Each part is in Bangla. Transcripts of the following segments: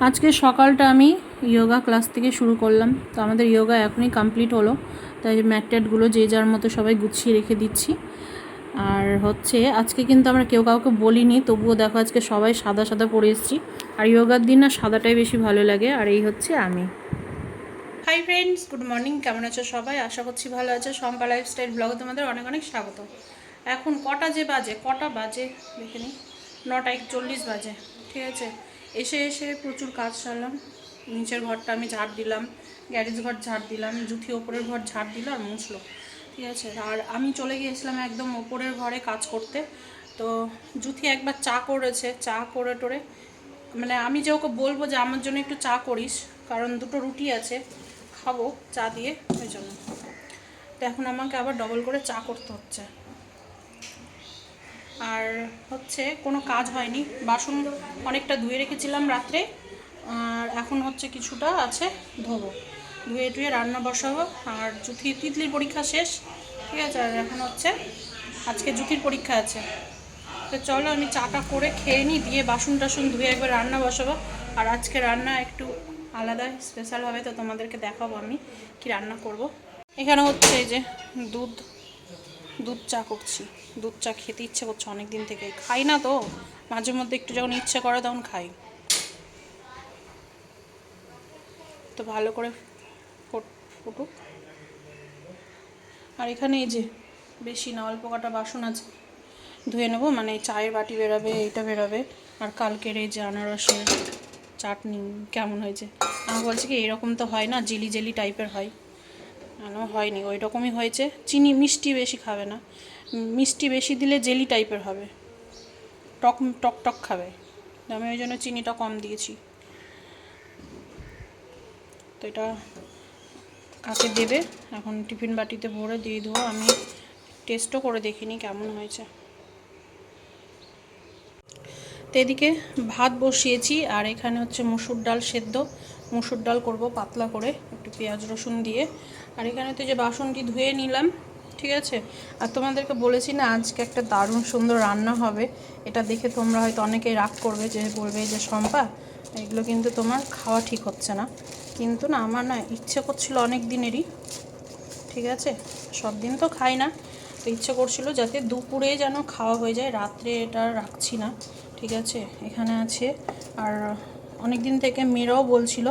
আজকে সকালটা আমি যোগা ক্লাস থেকে শুরু করলাম। তো আমাদের যোগা এখনই কমপ্লিট হলো। তাই ম্যাট ট্যাটগুলো যে যার মতো সবাই গুছিয়ে রেখে দিচ্ছি। আর হচ্ছে, আজকে কিন্তু আমরা কেউ কাউকে বলিনি, তবুও দেখো আজকে সবাই সাদা সাদা পরে এসেছি। আর যোগার দিন না সাদাটাই বেশি ভালো লাগে। আর এই হচ্ছে আমি। হাই ফ্রেন্ডস গুড মর্নিং কেমন আছো সবাই? আশা করছি ভালো আছো। শম্পা লাইফস্টাইল ব্লগে তোমাদের অনেক অনেক স্বাগত। এখন কটা যে বাজে? কটা বাজে? দেখে নিই নটা একচল্লিশ বাজে। ঠিক আছে? এসে এসে প্রচুর কাজ সারলাম। নিচের ঘরটা আমি ঝাড় দিলাম, গ্যারেজ ঘর ঝাড় দিলাম, জুথি ওপরের ঘর ঝাড় দিল আর মুছলো, ঠিক আছে? আর আমি চলে গিয়েছিলাম একদম ওপরের ঘরে কাজ করতে। তো জুথি একবার চা করেছে, চা করে টোরে মানে আমি যে ওকে বলব যে আমার জন্য একটু চা করিস, কারণ দুটো রুটি আছে, খাব চা দিয়ে, ওই জন্য। তো এখন আমাকে আবার ডবল করে চা করতে হচ্ছে। আর হচ্ছে কোনো কাজ হয়নি। বাসন অনেকটা ধুয়ে রেখেছিলাম রাত্রে। আর এখন হচ্ছে কিছুটা আছে ধোবো। ধুয়ে টুয়ে রান্না বসাবো। আর জুথি তিতলির পরীক্ষা শেষ। ঠিক আছে? আর এখন হচ্ছে আজকে জুথির পরীক্ষা আছে। তো চলো আমি চাটা করে খেয়ে নিই, দিয়ে বাসন টাসন ধুয়ে একবার রান্না বসাবো। আর আজকে রান্না একটু আলাদা স্পেশাল হবে তো তোমাদেরকে দেখাবো আমি কি রান্না করব। এখানে হচ্ছে এই যে দুধ দুধ চা করছি। দুধ চা খেতে ইচ্ছে করছে অনেক দিন থেকে। খাই না তো। মাঝে মধ্যে একটু যখন ইচ্ছে করে তখন খাই। তো ভালো করে ফুট- ফুটুক। আর এখানে এই যে বেশি না, অল্প কটা বাসন আছে। ধুয়ে নেব মানে চায়ের বাটি বেরাবে, এইটা বেরাবে। আর কালকের এই যে আনারসের চাটনি কেমন হয়েছে? আমি বলছি কি, এরকম তো হয় না, জেলি জেলি টাইপের হয়। হয়নি ওই রকমই হয়েছে। চিনি মিষ্টি বেশি খাবে না। মিষ্টি বেশি দিলে জেলি টাইপের হবে। টক টক টক খাবে। আমি ওই জন্য চিনিটা কম দিয়েছি। তো এটা কাকে দেবে? এখন টিফিন বাটিতে ভরে দিয়ে দেবো। আমি টেস্টও করে দেখিনি কেমন হয়েছে। তো এদিকে ভাত বসিয়েছি, আর এখানে হচ্ছে মুসুর ডাল সেদ্ধ। মুসুর ডাল করব পাতলা করে, একটু পেঁয়াজ রসুন দিয়ে। আর এখানে তো যে বাসনটি ধুয়ে নিলাম, ঠিক আছে? আর তোমাদেরকে বলেছি না, আজকে একটা দারুণ সুন্দর রান্না হবে। এটা দেখে তোমরা হয়তো অনেকেই রাগ করবে যে, বলবে যে শম্পা, এগুলো কিন্তু তোমার খাওয়া ঠিক হচ্ছে না। কিন্তু না, আমার না ইচ্ছে করছিল অনেক দিনেরই, ঠিক আছে? সব দিন তো খাই না। তো ইচ্ছে করছিল যাতে দুপুরে যেন খাওয়া হয়ে যায়, রাত্রে এটা রাখছি না, ঠিক আছে? এখানে আছে, আর অনেক দিন থেকে মেয়েরাও বলছিল,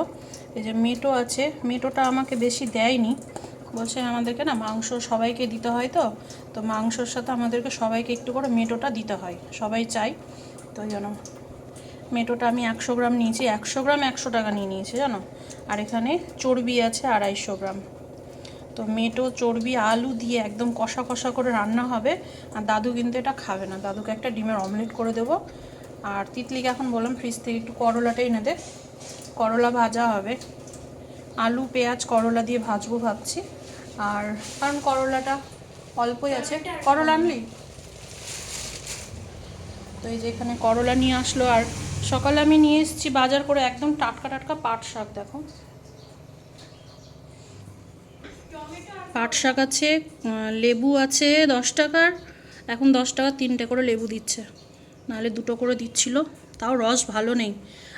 এই যে মেটো আছে মেটোটা আমাকে বেশি দেয়নি। বলছে আমাদেরকে না মাংস সবাইকে দিতে হয় তো তো মাংসর সাথে আমাদেরকে সবাইকে একটু করে মেটোটা দিতে হয়, সবাই চাই তো জন্য মেটোটা আমি একশো গ্রাম নিয়েছি, একশো গ্রাম একশো টাকা নিয়ে নিয়েছি, জানো? আর এখানে চর্বি আছে আড়াইশো গ্রাম। তো মেটো চর্বি, আলু দিয়ে একদম কষা কষা করে রান্না হবে, আর দাদু কিন্তু এটা খাবে না। দাদুকে একটা ডিমের অমলেট করে দেবো আর তিতলিকে এখন বললাম ফ্রিজ থেকে একটু করলাটাই এনে দে। করলা ভাজা হবে। আলু, পেঁয়াজ, করলা দিয়ে ভাজবো ভাবছি। আর কারণ করলাটা অল্পই আছে। করলা আনলি? তো এই যে এখানে করলা নিয়ে আসলো। আর সকালে আমি নিয়ে এসেছি বাজার করে একদম টাটকা টাটকা পাট শাক, দেখো। পাট শাক আছে লেবু আছে দশ টাকার। এখন দশ টাকা তিনটে করে লেবু দিচ্ছে। নাহলে দুটো করে দিচ্ছিল। তাও রস ভালো নেই।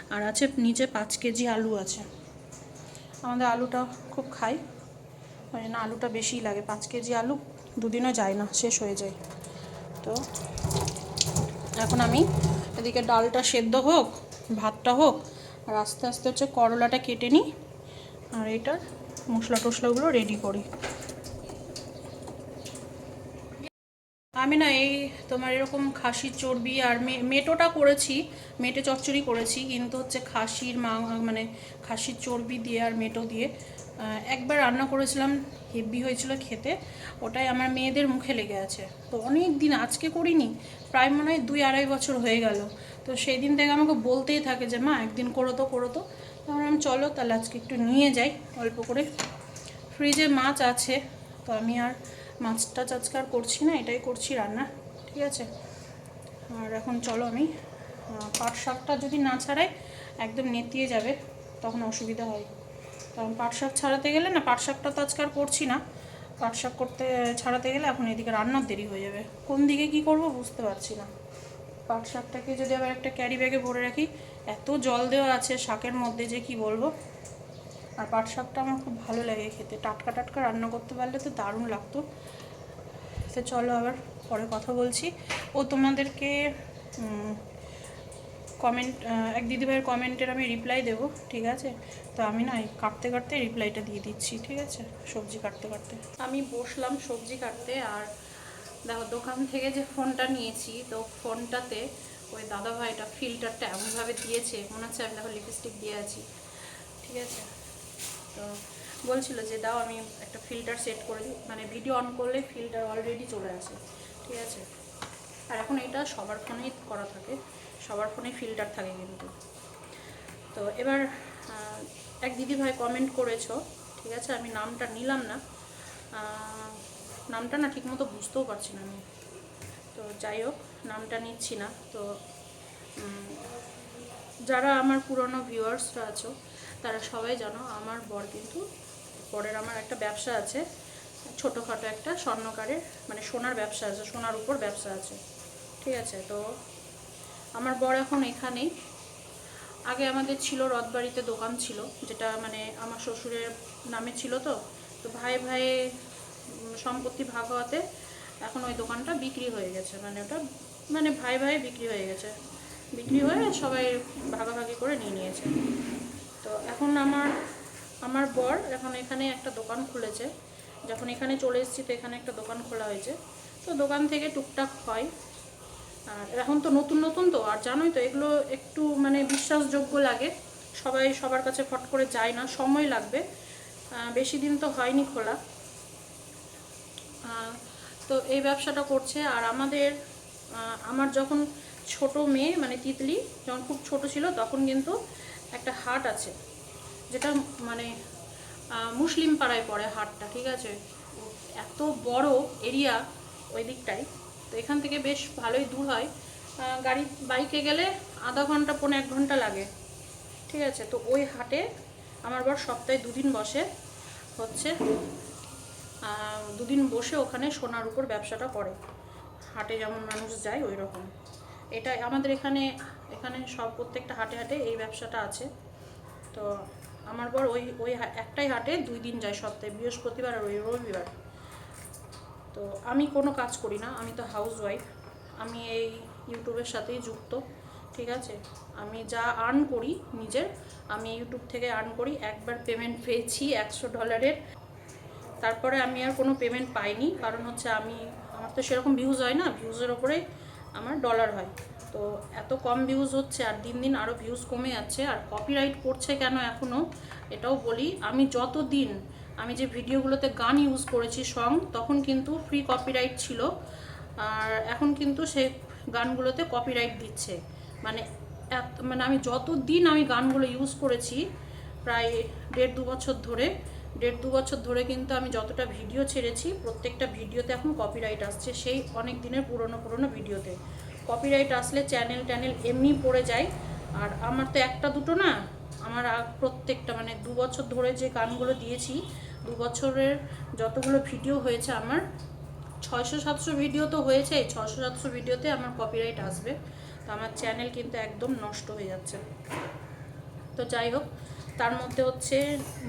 আর আছে নিচে পাঁচ কেজি আলু আছে। আমাদের আলুটা খুব খাই। ওই জন্য আলুটা বেশিই লাগে। পাঁচ কেজি আলু দুদিনও যায় না, শেষ হয়ে যায়। তো এখন আমি এদিকে ডালটা সেদ্ধ হোক, ভাতটা হোক, আর আস্তে আস্তে হচ্ছে করলাটা কেটে নিই। আর এটার মশলা টশলাগুলো রেডি করি। আমি না এই তোমার এরকম খাসির চর্বি আর মেটোটা করেছি, মেটে চচ্চড়ি করেছি, কিন্তু হচ্ছে খাসির মা মানে খাসির চর্বি দিয়ে আর মেটো দিয়ে একবার রান্না করেছিলাম হেভি হয়েছিল খেতে, ওটাই আমার মেয়েদের মুখে লেগে আছে। তো অনেক দিন আজকে করিনি, প্রায় মনে হয় দুই আড়াই বছর হয়ে গেল। তো সেই দিন থেকে আমাকে বলতেই থাকে যে, মা, একদিন করো তো করো তো। তো আমি চলো, তাহলে আজকে একটু নিয়ে যাই, অল্প করে। ফ্রিজে মাছ আছে, তো আমি আর মাছটা আর করছি না, এটাই করছি রান্না, ঠিক আছে? আর এখন চলো আমি পাট শাকটা যদি না ছাড়াই একদম নেতিয়ে যাবে, তখন অসুবিধা হয়। কারণ পাট শাক ছাড়াতে গেলে না, পাট শাকটা তো আজকে আর করছি না, পাট শাক করতে ছাড়াতে গেলে এখন এদিকে রান্নার দেরি হয়ে যাবে। কোন দিকে কি করব বুঝতে পারছি না। পাট শাকটাকে যদি আবার একটা ক্যারি ব্যাগে ভরে রাখি, এত জল দেওয়া আছে শাকের মধ্যে যে কি বলব? আর পাট শাকটা আমার খুব ভালো লাগে খেতে। টাটকা টাটকা রান্না করতে পারলে তো দারুণ লাগতো। তো চলো আবার পরে কথা বলছি। ও তোমাদেরকে কমেন্ট এক দিদিভাইয়ের কমেন্টের আমি রিপ্লাই দেবো, ঠিক আছে? তো আমি না কাটতে কাটতে রিপ্লাইটা দিয়ে দিচ্ছি, ঠিক আছে? সবজি কাটতে কাটতে। আমি বসলাম সবজি কাটতে আর দেখো দোকান থেকে যে ফোনটা নিয়েছি, তো ফোনটাতে ওই দাদাভাইটা ফিল্টারটা এমনভাবে দিয়েছে, মনে হচ্ছে আমি দেখো লিপস্টিক দিয়ে আছি, ঠিক আছে? তো বলছিল যে, দাও, আমি একটা ফিল্টার সেট করে দিই। মানে ভিডিও অন করলে ফিল্টার অলরেডি চলে আসে, ঠিক আছে? আর এখন এটা সবার ফোনেই করা থাকে, সবার ফোনে ফিল্টার থাকে কিন্তু। তো এবার এক দিদিভাই কমেন্ট করেছ, ঠিক আছে? আমি নামটা নিলাম না। নামটা না ঠিকমতো বুঝতেও পারছি না আমি। তো যাই হোক, নামটা নিচ্ছি না। তো যারা আমার পুরনো ভিউয়ার্সরা আছো তারা সবাই জানো আমার বর কিন্তু বরের আমার একটা ব্যবসা আছে, ছোটোখাটো একটা স্বর্ণকারের মানে সোনার ব্যবসা আছে, সোনার উপর ব্যবসা আছে, ঠিক আছে? তো আমার বর এখন এখানেই। আগে আমাদের ছিল রথবাড়িতে দোকান ছিল, যেটা মানে আমার শ্বশুরের নামে ছিল তো তো ভাই ভাই সম্পত্তি ভাগ হওয়াতে এখন ওই দোকানটা বিক্রি হয়ে গেছে মানে ওটা মানে ভাই ভাই বিক্রি হয়ে গেছে। বিক্রি হয়ে সবাই ভাগাভাগি করে নিয়ে নিয়েছে। তো এখন আমার আমার বর এখন এখানে একটা দোকান খুলেছে। যখন এখানে চলে এসেছি তো এখানে একটা দোকান খোলা হয়েছে। তো দোকান থেকে টুকটাক হয়। আর এখন তো নতুন নতুন তো, আর জানোই তো এগুলো একটু মানে বিশ্বাসযোগ্য লাগে। সবাই সবার কাছে ফট করে যায় না, সময় লাগবে। বেশি দিন তো হয়নি খোলা। তো এই ব্যবসাটা করছে। আর আমাদের আমার যখন ছোট মেয়ে মানে তিতলি, যখন খুব ছোট ছিল, তখন কিন্তু একটা হাট আছে, যেটা মানে মুসলিম পাড়ায় পড়ে হাটটা, ঠিক আছে? এত বড় এরিয়া ওই দিকটায়, তো এখান থেকে বেশ ভালোই দূর হয়। গাড়ি, বাইকে গেলে আধা ঘণ্টা, পৌনে এক ঘণ্টা লাগে, ঠিক আছে? তো ওই হাটে আমার বর সপ্তাহে দুদিন বসে, হচ্ছে দুদিন বসে ওখানে সোনার উপর ব্যবসাটা করে। হাটে যেমন মানুষ যায়, ওই রকম। এটা আমাদের এখানে এখানে সব প্রত্যেকটা হাটে হাটে এই ব্যবসাটা আছে। তো আমার বর ওই ওই একটাই হাটে দুই দিন যায় সপ্তাহে, বৃহস্পতিবার আর ওই রবিবার। তো আমি কোনো কাজ করি না, আমি তো হাউস ওয়াইফ আমি এই ইউটিউবের সাথেই যুক্ত, ঠিক আছে? আমি যা আর্ন করি নিজের, আমি ইউটিউব থেকে আর্ন করি, একবার পেমেন্ট পেয়েছি একশো ডলারের তারপরে আমি আর কোনো পেমেন্ট পাইনি, কারণ হচ্ছে আমি, আমার তো সেরকম ভিউজ হয় না ভিউজের ওপরে আমার ডলার হয়। তো এত কম ভিউজ হচ্ছে আর দিন দিন আরও ভিউজ কমে যাচ্ছে। আর কপিরাইট পড়ছে কেন এখনও এটাও বলি, আমি যত দিন আমি যে ভিডিওগুলোতে গান ইউজ করেছি সং তখন কিন্তু ফ্রি কপিরাইট ছিল। আর এখন কিন্তু সেই গানগুলোতে কপিরাইট দিচ্ছে। মানে এত- মানে আমি যত দিন আমি গানগুলো ইউজ করেছি, প্রায় দেড় দু বছর ধরে, দেড় দু বছর ধরে কিন্তু আমি যতটা ভিডিও ছেড়েছি, প্রত্যেকটা ভিডিওতে এখন কপিরাইট আসছে সেই অনেক দিনের পুরনো পুরনো ভিডিওতে। কপিরাইট আসলে চ্যানেল ট্যানেল এমনি পড়ে যায়। আর আমার তো একটা দুটো না, আমার প্রত্যেকটা মানে দু বছর ধরে যে গানগুলো দিয়েছি, দু বছরের যতগুলো ভিডিও হয়েছে আমার, ছয়শো সাতশো ভিডিও তো হয়েছে ছশো সাতশো ভিডিওতে আমার কপিরাইট আসবে। তো আমার চ্যানেল কিন্তু একদম নষ্ট হয়ে যাচ্ছে। তো যাই হোক, তার মধ্যে হচ্ছে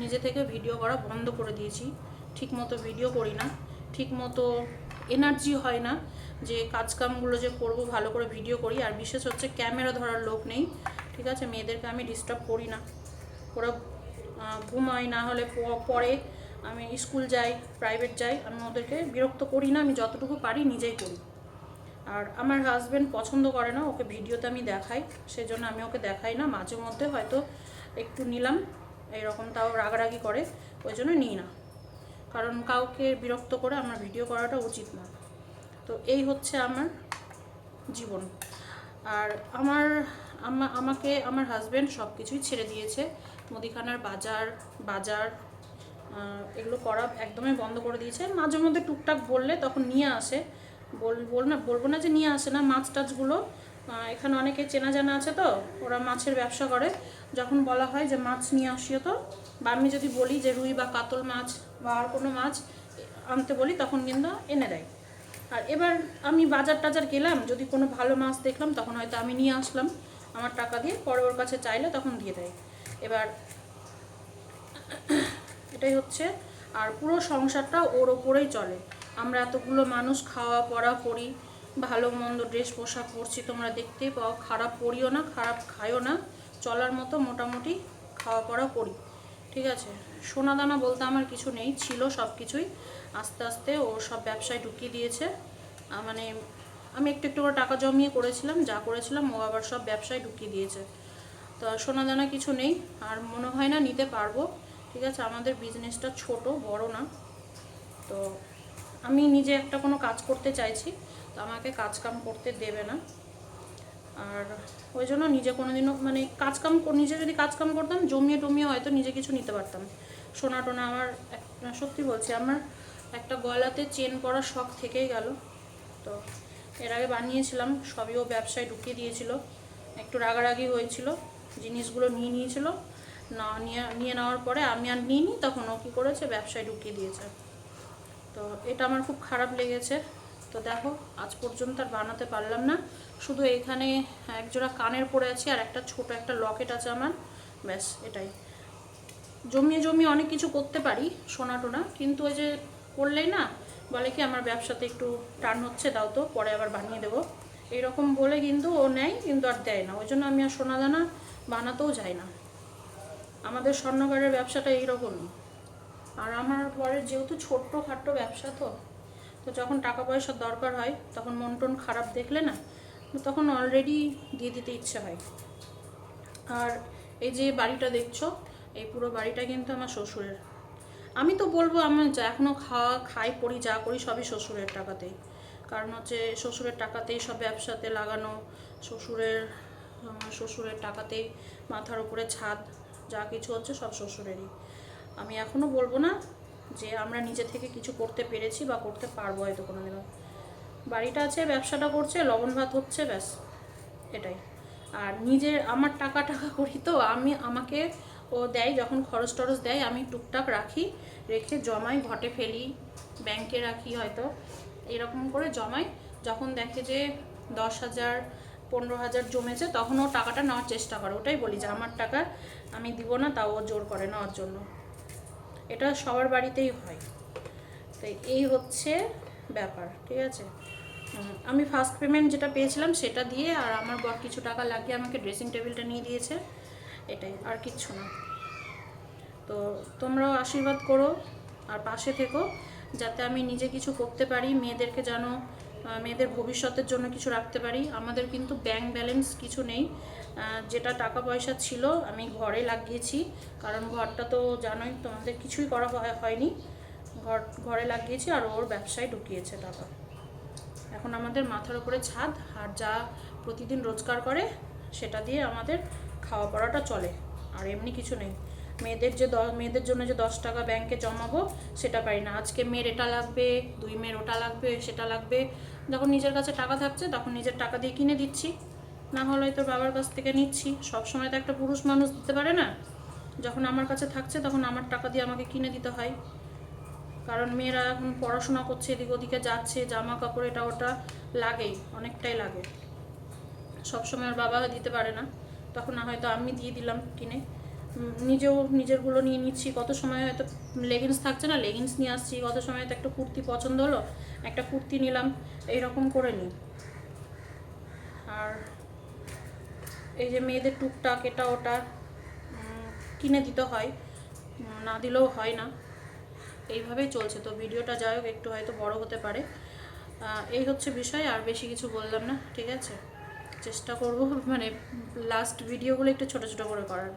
নিজে থেকে ভিডিও করা বন্ধ করে দিয়েছি। ঠিক মতো ভিডিও করি না। ঠিক মতো এনার্জি হয় না, যে কাজকামগুলো যে করব, ভালো করে ভিডিও করি, আর বিশেষ হচ্ছে ক্যামেরা ধরার লোক নেই, ঠিক আছে? মেয়েদেরকে আমি ডিস্টার্ব করি না। ওরা ঘুমায়, না হলে পরে আমি স্কুল যাই প্রাইভেট যাই, আমি ওদেরকে বিরক্ত করি না, আমি যতটুকু পারি নিজেই করি। আর আমার হাজব্যান্ড পছন্দ করে না, ওকে ভিডিওতে আমি দেখাই, সেজন্য আমি ওকে দেখাই না, মাঝে মধ্যে হয়তো একটু নিলাম এরকম তাও রাগারাগি করে, ওই জন্য নিই না। কারণ কাউকে বিরক্ত করে আমার ভিডিও করাটা উচিত না। তো এই হচ্ছে আমার জীবন। আর আমার আমাকে, আমার হাজব্যান্ড সব কিছুই ছেড়ে দিয়েছে। মুদিখানার বাজার বাজার এগুলো করা একদমই বন্ধ করে দিয়েছে। মাঝে মধ্যে টুকটাক বললে তখন নিয়ে আসে। বল বল না, বলব না যে নিয়ে আসে না। মাছ টাছগুলো এখানে অনেকে চেনা জানা আছে তো, ওরা মাছের ব্যবসা করে। যখন বলা হয় যে মাছ নিয়ে আসিও তো, বা আমি যদি বলি যে রুই বা কাতল মাছ বা আর কোনো মাছ আনতে বলি, তখন কিন্তু এনে দেয়। আর এবার আমি বাজার টাজার গেলাম, যদি কোনো ভালো মাছ দেখলাম, তখন হয়তো আমি নিয়ে আসলাম আমার টাকা দিয়ে, পরে ওর কাছে চাইলে, তখন দিয়ে দেয়। এবার এটাই হচ্ছে, আর পুরো সংসারটা ওর ওপরেই চলে। আমরা এতগুলো মানুষ খাওয়া পড়া করি, ভালো মন্দ ড্রেস পোশাক পরছি, তোমরা দেখতেই পাও, খারাপ পরিও না, খারাপ খাইও না, চলার মতো মোটামুটি খাওয়া পড়া করি। ঠিক আছে। সোনা দানা বলতে আমার কিছু নেই, ছিল সব কিছুই। আস্তে আস্তে ও সব ব্যবসায় ঢুকিয়ে দিয়েছে। মানে আমি একটু একটু করে টাকা জমিয়ে করেছিলাম, যা করেছিলাম, ও আবার সব ব্যবসায় ঢুকিয়ে দিয়েছে। তো সোনা দানা কিছু নেই, আর মনে হয় না নিতে পারব। ঠিক আছে, আমাদের বিজনেসটা ছোট, বড় না। তো আমি নিজে একটা কোনো কাজ করতে চাইছি, তো আমাকে কাজ কাম করতে দেবে না। আর ওই জন্য নিজে কোনোদিনও মানে কাজকাম নিজে যদি কাজকাম করতাম, জমিয়ে টমিয়ে হয়তো নিজে কিছু নিতে পারতাম। সোনা টোনা আমার সত্যি বলছি, আমার একটা গলাতে চেন পরার শখ থেকেই গেল। তো এর আগে বানিয়েছিলাম, সবই ও ব্যবসায় ঢুকিয়ে দিয়েছিল। একটু রাগারাগি হয়েছিল, জিনিসগুলো নিয়ে নিয়েছিল। না, নিয়ে নিয়ে নেওয়ার পরে আমি আর নিইনি, তখন ও কী করেছে, ব্যবসায় ঢুকিয়ে দিয়েছে। তো এটা আমার খুব খারাপ লেগেছে। তো দেখো, আজ পর্যন্ত আর বানাতে পারলাম না। শুধু এখানে একজোড়া কানের পরে আছি, আর একটা ছোট একটা লকেট আছে আমার। ব্যাস, এটাই। জমিয়ে জমিয়ে অনেক কিছু করতে পারি, সোনা টোনা, কিন্তু ওই যে করলেই না, বলে কি আমার ব্যবসাতে একটু টার্ন হচ্ছে, দাও তো, পরে আবার বানিয়ে দেবো। এইরকম বলে কিন্তু ও নেয়, কিন্তু আর দেয় না। ওই জন্য আমি আর সোনা দানা বানাতেও যাই না। আমাদের স্বর্ণকারের ব্যবসাটা এইরকমই। আর আমার পরে যেহেতু ছোট্ট খাট্ট ব্যবসা তো তো যখন টাকা পয়সার দরকার হয়, তখন মন টন খারাপ দেখলে না, তখন অলরেডি দিয়ে দিতে ইচ্ছে হয়। আর এই যে বাড়িটা দেখছ, এই পুরো বাড়িটা কিন্তু আমার শ্বশুরের। আমি তো বলব আমার যা এখনও খাওয়া খাই, পড়ি, যা করি সবই শ্বশুরের টাকাতেই কারণ হচ্ছে শ্বশুরের টাকাতেই সব ব্যবসাতে লাগানো, শ্বশুরের শ্বশুরের টাকাতেই মাথার উপরে ছাদ, যা কিছু হচ্ছে সব শ্বশুরেরই। আমি এখনও বলব না যে আমরা নিজে থেকে কিছু করতে পেরেছি বা করতে পারব হয়তো কোনো দিনও বাড়িটা আছে, ব্যবসাটা করছে, লবণ ভাত হচ্ছে, ব্যাস, এটাই। আর নিজের, আমার টাকা টাকা করি তো আমি, আমাকে ও দেয়, যখন খরচ টরচ দেয়, আমি টুকটাক রাখি, রেখে জমাই, ঘটে ফেলি ব্যাংকে রাখি হয়তো। এরকম করে জমাই, যখন দেখে যে দশ হাজার, পনেরো হাজার জমেছে, তখন ও টাকাটা নেওয়ার চেষ্টা করে। ওটাই বলি যে আমার টাকা আমি দিব না, তাও ও জোর করে নেওয়ার জন্য। এটা সবার বাড়িতেই হয়। তো এই হচ্ছে ব্যাপার, ঠিক আছে? আমি ফার্স্ট পেমেন্ট যেটা পেয়েছিলাম সেটা দিয়ে আর আমার বর কিছু টাকা লাগিয়ে আমাকে ড্রেসিং টেবিলটা নিয়ে দিয়েছে। এটাই, আর কিচ্ছু না। তো তোমরাও আশীর্বাদ করো আর পাশে থেকো, যাতে আমি নিজে কিছু করতে পারি, মেয়েদেরকে যেন মেয়েদের ভবিষ্যতের জন্য কিছু রাখতে পারি। আমাদের কিন্তু ব্যাংক ব্যালেন্স কিছু নেই। যেটা টাকা পয়সা ছিল, আমি ঘরে লাগিয়েছি। কারণ ঘরটা তো জানোই, তোমাদের কিছুই করা হয়নি। ঘর, ঘরে লাগিয়েছি আর ওর ব্যবসায় ঢুকিয়েছে টাকা। এখন আমাদের মাথার উপরে ছাদ, আর যা প্রতিদিন রোজগার করে, সেটা দিয়ে আমাদের খাওয়া পড়াটা চলে। আর এমনি কিছু নেই। মেয়েদের যে মেয়েদের জন্য যে দশ টাকা ব্যাংকে জমাবো, সেটা পারি না। আজকে মেয়ের এটা লাগবে, দুই মেয়ের ওটা লাগবে, সেটা লাগবে। যখন নিজের কাছে টাকা থাকছে, তখন নিজের টাকা দিয়ে কিনে দিচ্ছি। না হলে তোর বাবার কাছ থেকে নিচ্ছি। সব সময় তো একটা পুরুষ মানুষ দিতে পারে না। যখন আমার কাছে থাকছে, তখন আমার টাকা দিয়ে আমাকে কিনে দিতে হয়। কারণ মেয়েরা এখন পড়াশোনা করছে, এদিক ওদিকে যাচ্ছে জামা কাপড় এটা ওটা লাগেই, অনেকটাই লাগে। সবসময় ওর বাবা দিতে পারে না। তখন না হয়তো আমি দিয়ে দিলাম কিনে। নিজেও নিজেরগুলো নিয়ে নিচ্ছি। কত সময় হয়তো লেগিংস থাকছে না লেগিংস নিয়ে আসছি, কত সময় হয়তো একটা কুর্তি পছন্দ হলো, একটা কুর্তি নিলাম, এইরকম করে নিই। আর এই যে মেয়েদের টুকটাক, এটা ওটা কিনে দিতে হয়, না দিলেও হয় না। এইভাবেই চলছে। তো ভিডিওটা যাই হোক, একটু হয়তো বড় হতে পারে। এই হচ্ছে বিষয়, আর বেশি কিছু বললাম না, ঠিক আছে? চেষ্টা করব মানে লাস্ট ভিডিওগুলো একটু ছোট ছোট করে করার।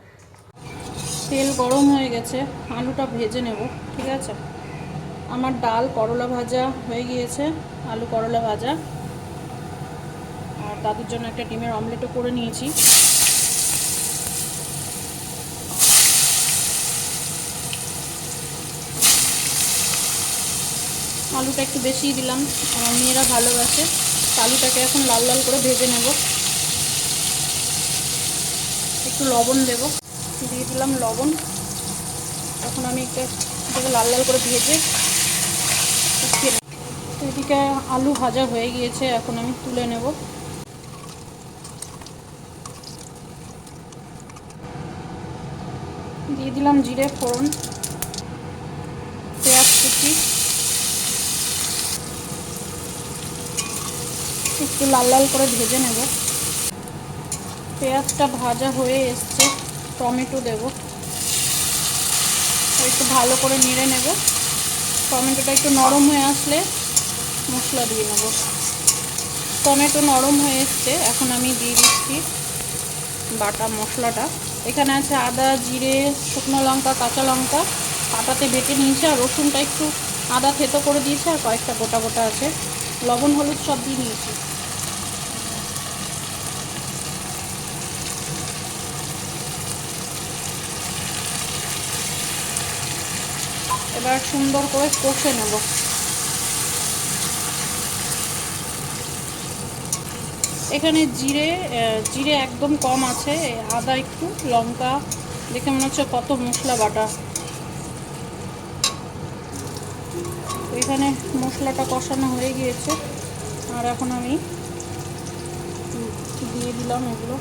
তেল গরম হয়ে গেছে, আলুটা ভেজে নেব, ঠিক আছে? আমার ডাল করলা ভাজা হয়ে গিয়েছে, আলু করলা ভাজা। আর দাদুর জন্য একটা ডিমের অমলেটও করে নিয়েছি। আলুটা একটু বেশিই দিলাম, আমার মেয়েরা ভালোবাসে। আলুটাকে এখন লাল লাল করে ভেজে নেব। একটু লবণ দেব। দিয়ে দিলাম লবণ। তখন আমি একটা লাল লাল করে দিয়েছি এদিকে আলু ভাজা হয়ে গিয়েছে, এখন আমি তুলে নেব। দিয়ে দিলাম জিরে, ফোড়ন, পেঁয়াজ কুচি। একটু লাল লাল করে ভেজে নেব। পেঁয়াজটা ভাজা হয়ে এসছে। টমেটো দেব। একটু ভালো করে নেড়ে নেব। টমেটোটা একটু নরম হয়ে আসলে মশলা দিয়ে নেব। টমেটো নরম হয়ে এসছে, এখন আমি দিয়ে দিচ্ছি বাটা মশলাটা। এখানে আছে আদা, জিরে, শুকনো লঙ্কা, কাঁচা লঙ্কা। পাটাতে বেটে নিয়েছে আর রসুনটা একটু আদা থেতো করে দিয়েছে আর কয়েকটা গোটা গোটা আছে। লবণ, হলুদ সব দিয়ে নিয়েছি। এবার সুন্দর করে কষে নেব। এখানে জিরে জিরে একদম কম আছে আদা একটু, লঙ্কা, দেখে মনে হচ্ছে কত মশলা বাটা। এখানে মশলাটা কষানো হয়ে গিয়েছে, আর এখন আমি দিয়ে দিলাম এগুলো।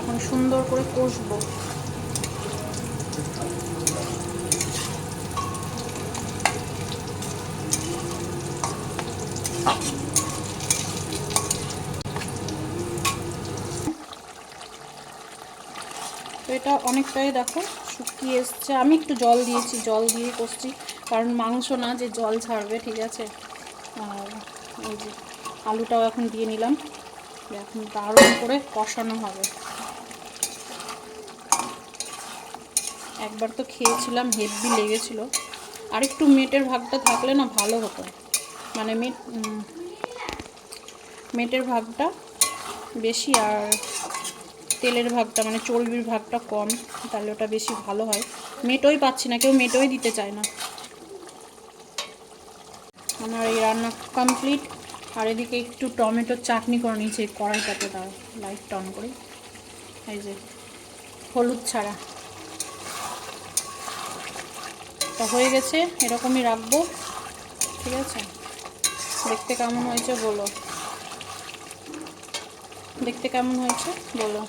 এখন সুন্দর করে কষবো। এটা অনেকটাই দেখো শুকিয়ে এসছে। আমি একটু জল দিয়েছি, জল দিয়ে কষছি, কারণ মাংস না যে জল ছাড়বে, ঠিক আছে? আর এই যে আলুটাও এখন দিয়ে নিলাম। এখন দারুণ করে কষানো হবে। একবার তো খেয়েছিলাম, হেভি লেগেছিল। আর একটু মেটের ভাগটা থাকলে না ভালো হতো। মানে মেট মেটের ভাগটা বেশি আর তেলের ভাগটা মানে চর্বির ভাগটা কম, তাহলে ওটা বেশি ভালো হয়। মেটোই পাচ্ছি না, কেউ মেটোই দিতে চায় না। আমার এই রান্না কমপ্লিট আর এদিকে একটু টমেটোর চাটনি করে নিয়েছি কড়াইটাতে দাও লাইটটা অন করে। এই যে, হলুদ ছাড়া। তা হয়ে গেছে, এরকমই রাখব, ঠিক আছে? দেখতে কেমন হয়েছে বলো। দেখতে কেমন হয়েছে? বলো।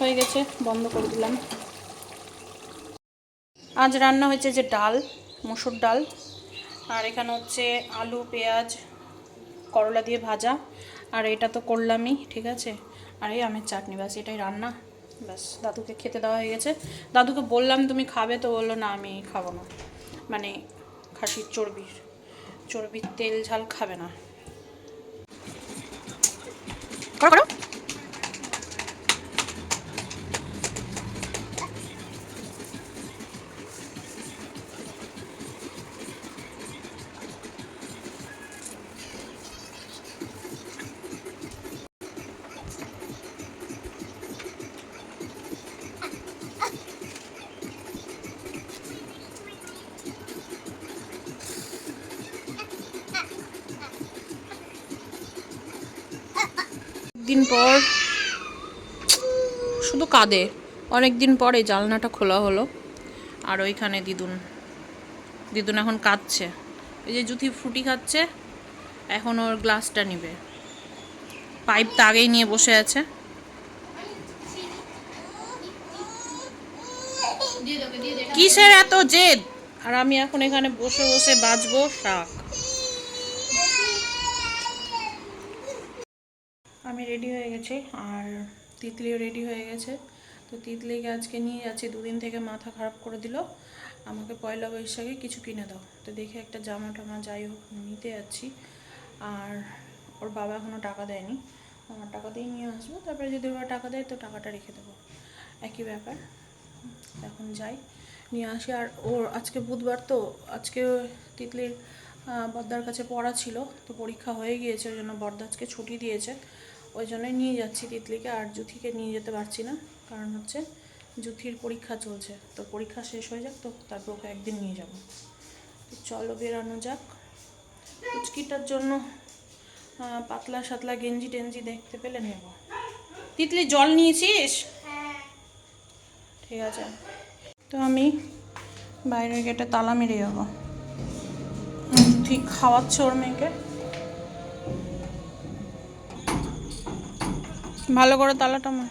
হয়ে গেছে, বন্ধ করে দিলাম। আজ রান্না হয়েছে যে ডাল, মুসুর ডাল, আর এখানে হচ্ছে আলু, পেঁয়াজ, করলা দিয়ে ভাজা, আর এটা তো করলামই, ঠিক আছে? আর এই আমের চাটনি, ব্যাস, এটাই রান্না। ব্যাস, দাদুকে খেতে দেওয়া হয়ে গেছে। দাদুকে বললাম, তুমি খাবে? তো বলল, না, আমি খাব না। মানে খাসির চর্বির চর্বির তেল ঝাল খাবে না। দিন পর শুধু কাঁদে। অনেক দিন পরে জানলাটা খোলা হলো। আর ওইখানে দিদুন। দিদুন এখন কাঁদছে। এই যে জুথি ফ্রুটি খাচ্ছে, এখন ওর গ্লাসটা নিবে। পাইপটা আগেই নিয়ে বসে আছে। কিসের এত জেদ? আর আমি এখন এখানে বসে বসে বাজবো শাক। আমি রেডি হয়ে গেছি, আর তিতলিও রেডি হয়ে গেছে। তো তিতলিকে আজকে নিয়ে যাচ্ছি, দুদিন থেকে মাথা খারাপ করে দিল। আমাকে পয়লা বৈশাখে কিছু কিনে দাও। তো দেখে একটা জামা টামা যাই হোক, নিতে যাচ্ছি। আর ওর বাবা এখনও টাকা দেয়নি। আমার টাকাতেই নিয়ে আসব, তারপরে যদি ওরা টাকা দেয় তো টাকাটা রেখে দেবো। একই ব্যাপার। এখন যাই, নিয়ে আসি। আর ওর আজকে বুধবার তো, আজকে তিতলির বর্দার কাছে পড়া ছিল, তো পরীক্ষা হয়ে গিয়েছে, ওই জন্য বর্দা আজকে ছুটি দিয়েছে। ওই জন্যই নিয়ে যাচ্ছি তিতলিকে আর জুথিকে নিয়ে যেতে পারছি না কারণ হচ্ছে জুথির পরীক্ষা চলছে। তো পরীক্ষা শেষ হয়ে যাক তো তারপর ওকে একদিন নিয়ে যাব। তো চলো বেরানো যাক। পুচকিটার জন্য পাতলা সাতলা গেঞ্জি টেঞ্জি দেখতে পেলে নেব। তিতলি জল নিয়েছিস? ঠিক আছে। তো আমি বাইরে গেটে তালা মেরে যাব। ঠিক খাওয়াচ্ছে ওর মেয়েকে। ভালো করে তালাটা মার।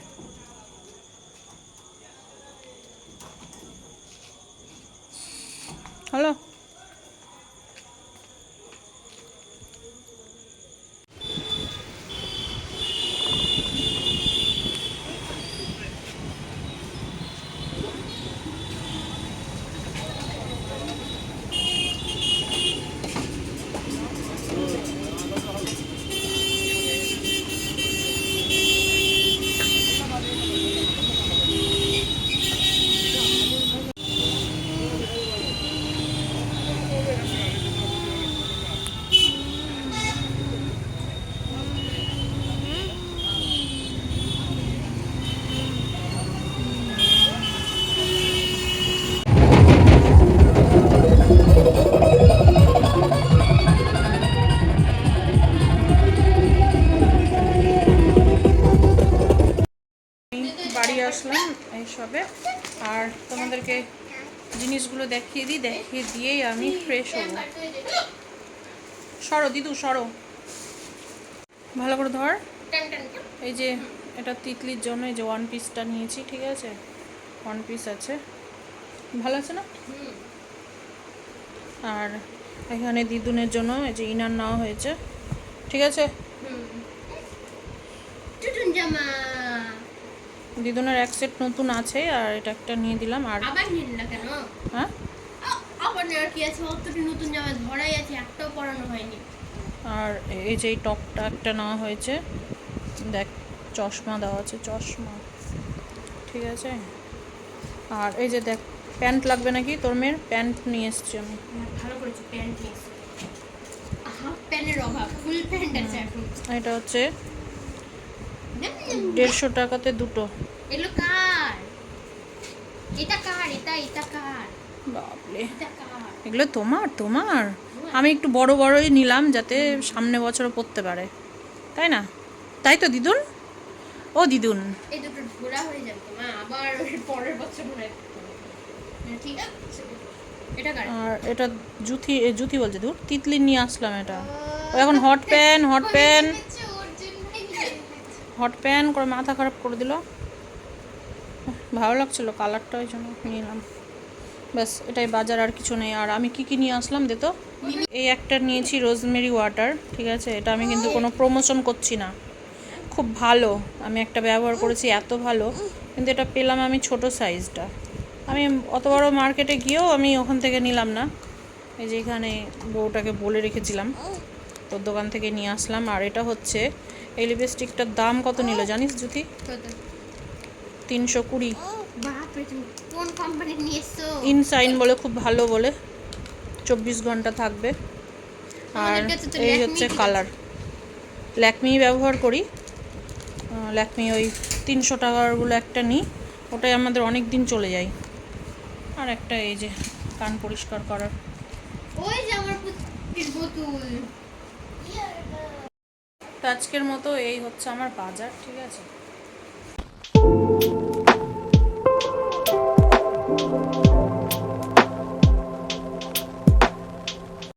দিই দেখিয়ে দিয়েই আমি ফ্রেশ হব। সরো দিদু সরো। ভালো করে ধর। এই যে এটা তিতলির জন্য এই যে ওয়ান পিসটা নিয়েছি ঠিক আছে? ওয়ান পিস আছে। ভালো আছে না? আর এখানে দিদুনের জন্য এই যে ইনার নেওয়া হয়েছে ঠিক আছে? দিদুনের এক সেট নতুন আছে আর এটা একটা নিয়ে দিলাম আর আবার নিন না কেন? হ্যাঁ? আ- নেওয়ার কি আছে? অতটি নতুন জামা ধরাই আছে একটাও পরানো হয়নি। আর এই যে এই টপটা একটা নেওয়া হয়েছে দেখ চশমা দেওয়া আছে চশমা। ঠিক আছে? আর এই যে দেখ প্যান্ট লাগবে নাকি? তোর মেয়ের প্যান্ট নিয়ে এসছি আমি। হ্যাঁ, ভালো করেছি প্যান্ট প্যান্টের অভাব ফুল প্যান্ট আছে এখন। এটা হচ্ছে দেড়শো টাকাতে দুটো। এগুলো কার? এটা কার? এটা এটা কার? বাবলে এটা কার? এগুলো তোমার তোমার। আমি একটু বড় বড়ই নিলাম যাতে সামনে বছরও পড়তে পারে। তাই না? তাই তো দিদুন? ও দিদুন। এই দুটো ঘোরা হয়ে যাবে আবার পরের বছর পরবে। ঠিক আছে এটা আর এটা জুথি এ, জুথি বলছে দূর তিতলি নিয়ে আসলাম এটা। ও এখন hot pan hot pan hot pan করে মাথা খারাপ করে দিল। ভালো লাগছিল কালারটা ওই জন্য নিলাম। ব্যাস এটাই বাজার আর কিছু নেই। আর আমি কি কি নিয়ে আসলাম দে তো? এই একটা নিয়েছি রোজমেরি ওয়াটার ঠিক আছে? এটা আমি কিন্তু কোনো প্রমোশন করছি না। খুব ভালো। আমি একটা ব্যবহার করেছি এত ভালো। কিন্তু এটা পেলাম আমি ছোট সাইজটা আমি অত বড় মার্কেটে গিয়েও আমি ওখান থেকে নিলাম না। এই যে এখানে বউটাকে বলে রেখেছিলাম তোর দোকান থেকে নিয়ে আসলাম। আর এটা হচ্ছে এই লিপস্টিকটার দাম কত নিল জানিস জুতি তিনশো কুড়ি। কোন কোম্পানি নিয়ে এসছো? ইনসাইন বলে খুব ভালো বলে। চব্বিশ ঘণ্টা থাকবে। আর এই হচ্ছে কালার ল্যাকমি ব্যবহার করি। ল্যাকমি ওই তিনশো টাকারগুলো একটা নিই। ওটাই আমাদের অনেক দিন চলে যায়। আর একটা এই যে কান পরিষ্কার করার। ওই যে আমার বোতল। তো আজকের মতো এই হচ্ছে আমার বাজার ঠিক আছে?